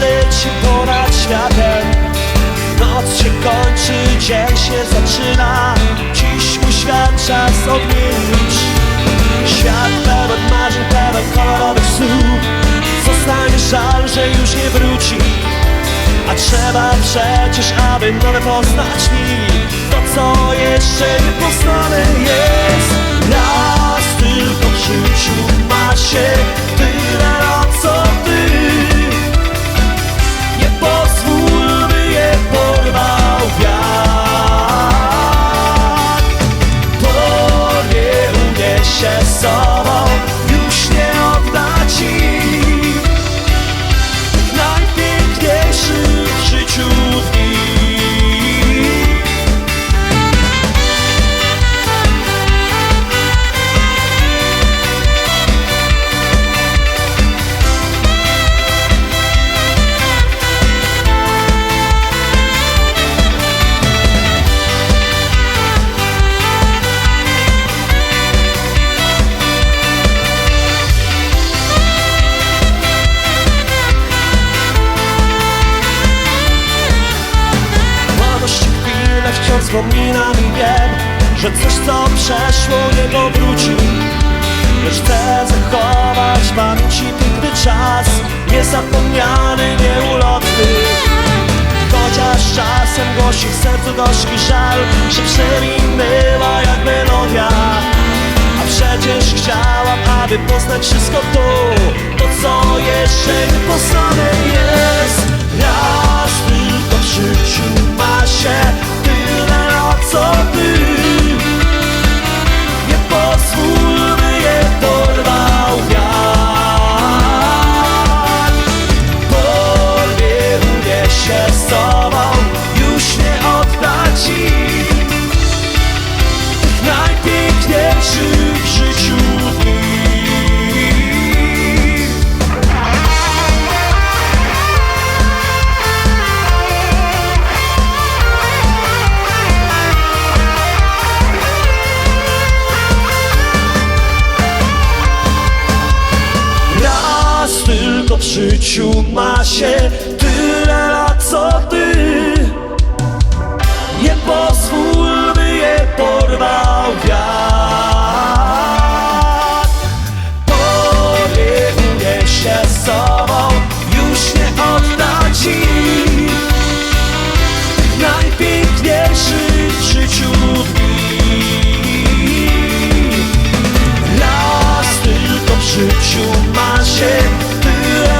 leci ponad światem Noc się kończy, dzień się zaczyna. Dziś mój świat czas odmienić Świat pełen marzeń, pełen kolorowych snów Zostanie żal, że już nie wróci. A trzeba przecież, aby nowe poznać mi. To co jeszcze nie poznane jest. Raz tylko w życiu wspominam i wiem Że coś co przeszło nie powróci Lecz chcę zachować w pamięci piękny czas Niezapomniany, nieulotny. Chociaż czasem głosi w sercu gorzki żal Że przeminęła jak melodia. A przecież chciałam, aby poznać wszystko to To co jeszcze nie poznane jest. Raz tylko w życiu ma się w życiu ma się Tych najpiękniejszych w życiu dni. Raz tylko w życiu ma się tyle